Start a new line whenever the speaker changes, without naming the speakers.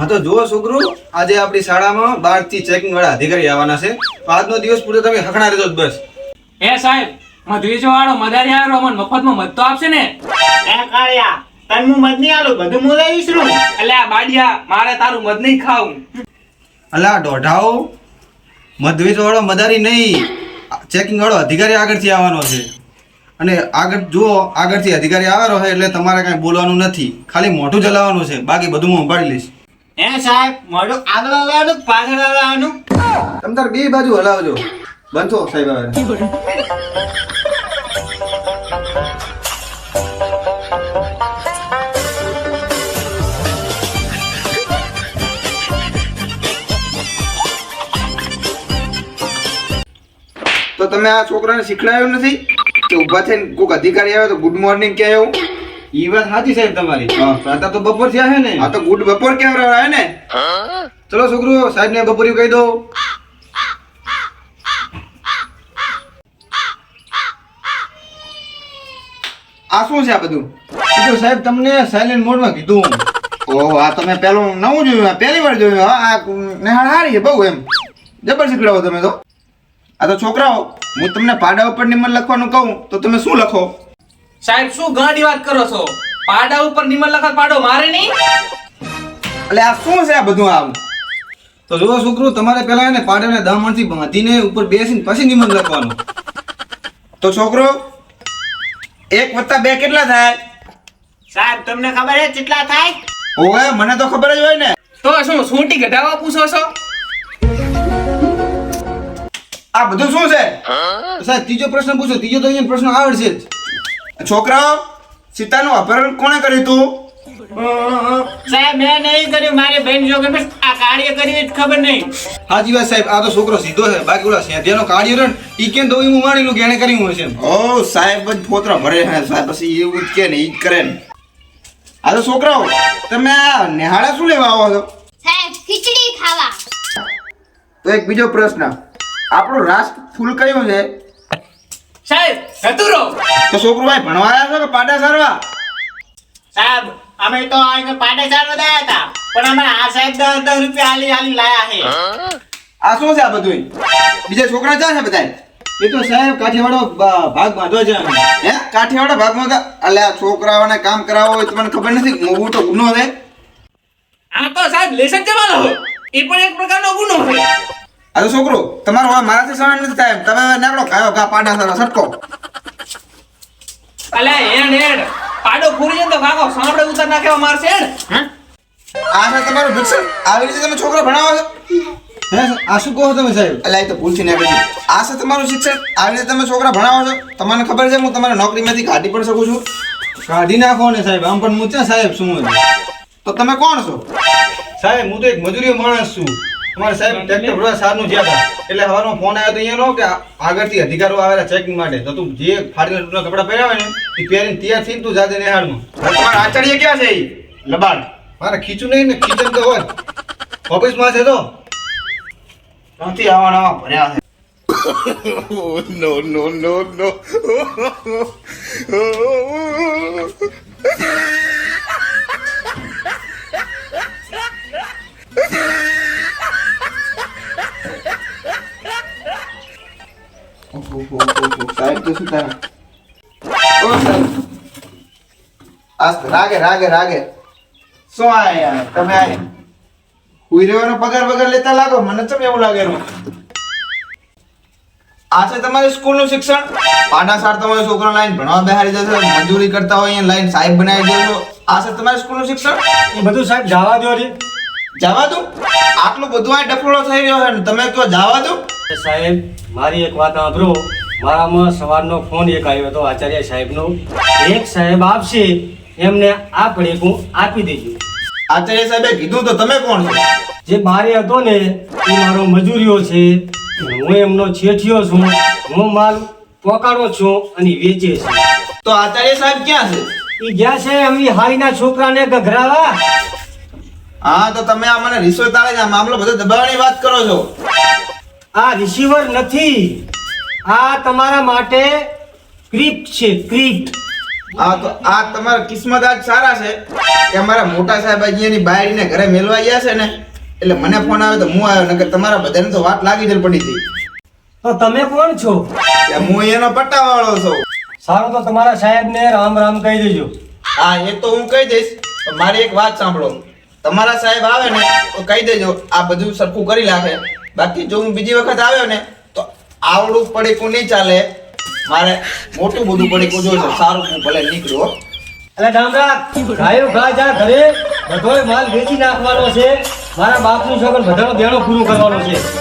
હા તો જુઓ છોકરો આજે આપણી શાળામાં બારથી ચેકિંગ વાળા અધિકારી આવવાના છે. આજનો દિવસ પૂરો તમે હકણા રહેજો બસ.
એ સાહેબ મધવીજો વાળો મદારી આવ્યો મને મફતમાં મધ તો આપશે ને?
એ કાળિયા તન હું મત નહીં આલું બધું હું લઈશ રૂ
એટલે આ બાડિયા મારે તારું મધ નહીં ખાવું.
અલા દોઢાઓ મધવીજ વાળો મદારી નહીં. ચેકિંગ વાળો અધિકારી આગળથી આવવાનો છે. અને આગળ જુઓ આગળથી અધિકારી આવવાનો છે એટલે તમારે કાંઈ બોલવાનું નથી. ખાલી મોઢું ચલાવવાનું છે. બાકી બધું હું સંભાળી લઈશ.
એ સાહેબ, મોઢું આગળ આવવાનું પાછળ આવવાનું?
તમ તાર બે બાજુ હલાવજો. બંધો સાહેબ તો તમે આ છોકરાને શીખડાયું નથી? કે ઊભા થઈને કોઈક અધિકારી આવે તો ગુડ મોર્નિંગ કહે એવું? ઈ વાત સાચી સાહેબ તમારી. અત્યારે તો બપોર થયા છે ને. આ તો ગુડ બપોર કેમ આવે ને. ચલો છોકરો સાહેબ ને બપોરી કહી દો આ શું છે આ બધું? કીધું સાહેબ તમને સાયલેન્ટ મોડમાં કીધું. ઓહો આ તમે પેલું નવું જોયું આ પહેલી વાર જોયું. હા આ નેહાળ હારી છે બહુ એમ. જબર શીખડાવો તમે તો. આ તો છોકરાઓ હું તમને પાડા ઉપર નિમન લખવાનું કહું તો તમે શું લખો?
સાહેબ શું ગાડી વાત કરો છો? પાડા ઉપર નિમન લખત પાડો મારે નહીં?
એટલે આ શું છે આ બધું આમ? તો જુઓ છોકરું તમારે પેલા એને પાડાને દામણથી બાંધીને ઉપર બેસીને પછી નિમન લખવાનું. તો છોકરો એક વત્તા બે કેટલા થાય?
સાહેબ તમને ખબર છે કેટલા થાય?
ઓવે મને તો ખબર જ હોય ને.
તો શું સૂટી ઘટાવા પૂછો છો?
આ બધું શું છે? સાહેબ ત્રીજો પ્રશ્ન પૂછો ત્રીજો તો અહીંયા પ્રશ્ન આવડશે જ. છોકરાઓ સીતાનું અપહરણ કોણે કર્યું તું?
સાહેબ મેં નહીં કર્યું મારી બેન જો કે આ કાર્ય કર્યું જ ખબર નહીં.
હાજી વાત સાહેબ આ તો છોકરો સીધો છે બાકી ઓલા સેધ્યાનો રહ્યો ને ઈ કેમ તો હું માની લઉં કે એને કર્યું હશે ઓ સાહેબ જ ફોતરા ભરે હે સાહેબ પછી એવું જ કે ને ઈ જ કરે ને. આ તો છોકરાઓ તમે આ નિહાળા શું લેવા આવો છો?
સાહેબ ખીચડી ખાવા.
તો એક બીજો પ્રશ્ન આપણો રાષ્ટ્ર ફૂલ કયું છે
સાહેબ ધતુરો
તો છોકરો ભાઈ ભણવા આવ્યા છો કે પાટા સારવા?
સાહેબ અમે તો અહીંયા પાટે સારવા દયા હતા પણ અમે આ સાહેબ દસ દસ રૂપિયા હાલી હાલી લાયા છે.
આ શું છે આ બધું બીજા છોકરા ક્યાં છે બધા એ તો સાહેબ કાઠિયાવાડો ભાગ બાંધો છે હે? કાઠિયાવાડો ભાગમાં એટલે આ છોકરાઓને કામ કરાવો હોય તમને ખબર નથી મોવું તો ગુનો છે.
આ તો સાહેબ લેસન જવાનો એ પણ એક પ્રકારનો ગુનો છે.
આ છોકરો તમારો હવે મારાથી સહન નથી થાય તમે હવે નાખડો ખાયો કા પાડા સારો સટકો
અલે એણ એણ પાડો ફૂરી જાય તો કાકો સાંભળે ઉતર નાખ્યો મારશે હેડ.
આ છે તમારું ભિક્ષણ? આવી રીતે તમે છોકરો ભણાવો છો? હે આ શું કહો તમે સાહેબ? એ તો ભૂલથી ના કરી આ છે તમારું શિક્ષણ? આવી રીતે તમે છોકરા ભણાવો છો? તમને ખબર છે હું તમારે નોકરીમાંથી કાઢી પણ શકું છું? કાઢી નાખો ને સાહેબ આમ પણ હું ક્યાં સાહેબ શું તો તમે કોણ છો? સાહેબ હું તો એક મજૂરી માણસ છું. તમારે સાહેબ ટ્રેક્ટર ભરવા સારનું જ્યાં હતા એટલે હવાનો ફોન આવ્યો તો અહીંયા કે આગળથી અધિકારો આવેલા ચેકિંગ માટે. તો તું જે ફાડીને ટૂંકા કપડાં પહેર્યા હોય ને એ પહેરીને તૈયાર થઈને તું જાતે નિહાળમાં તમારા આચાર્ય ક્યાં છે ઈ? લબાડ. મારે ખીચું નહીં ને ખીચન તો હોય. ઓફિસમાં છે તો? નથી આવા નવા ભર્યા છે. નો નો નો ઓહો, સાહેબ તો પગાર વગર લેતા લાગો? મને ચમ એવું લાગે એનું આ છે તમારી સ્કૂલનું શિક્ષણ? પાડા સારતા હોય છોકરા લાઈન ભણવા બેહારી જશો મજૂરી કરતા હોય, અહીંયા લાઈન સાહેબ બનાવી દેશો આ છે તમારી સ્કૂલનું શિક્ષણ?
એ બધું સાહેબ જવા દો રે
જવા દો. આટલું બધું આ ડફોડો થઈ રહ્યો છે ને તમે કહો જવા દો.
સાહેબ મારી એક વાત સાંભળો. મારામાં સવારનો ફોન એક આવ્યો હતો આચાર્ય સાહેબનો. એક સાહેબ આપશે એમને આ હું આપી દેજો.
આચાર્ય સાહેબે કીધું તો તમે કોણ છો?
જે બારે હતો ને એ મારો મજૂરીઓ છે. હું એમનો છેઠિયો છું. હું માલ પોકાડો છું અને વેચે છે.
તો આચાર્ય સાહેબ ક્યાં છે?
એ ગયા છે એમની હારીના છોકરાને ગઘરાવા.
હા તો તમે આ મને રિશ્વત આવે છે આ મામલો બધો દબાવવાની વાત કરો છો.
આ રિસીવર નથી. આ તમારા માટે ક્રિપ્ટ છે ક્રિપ્ટ
હા તો આ તમારા કિસ્મત આજ સારા છે કે અમારા મોટા સાહેબ અહીંયાની બાયડીને ઘરે મેલવા ગયા છે ને એટલે મને ફોન આવ્યો તો હું આવ્યો નકર તમારા બધાને તો વાત લાગી જ પડી હતી.
તો તમે કોણ છો?
કે હું અહીંયાનો પટ્ટાવાળો છું.
સારું તો તમારા સાહેબને રામ રામ કહી દેજો.
હા એ તો હું કહી દઈશ મારી એક વાત સાંભળો. તમારા સાહેબ આવે ને, તો કહી દેજો, આ બધું સરખું કરી નાખે. બાકી જો હું બીજી વખત આવ્યો ને, તો આવડું પડીકું નહીં ચાલે. મારે મોટું બધું પડીકું જોઈશે. સારું, હું ભલે નીકળ્યો.
અરે ડામરા, ગાયો ઘા જા ઘરે. બધોય માલ વેચી નાખવાનો છે. મારા બાપનું છોકર બધાનો દેણો પૂરું કરવાનો છે.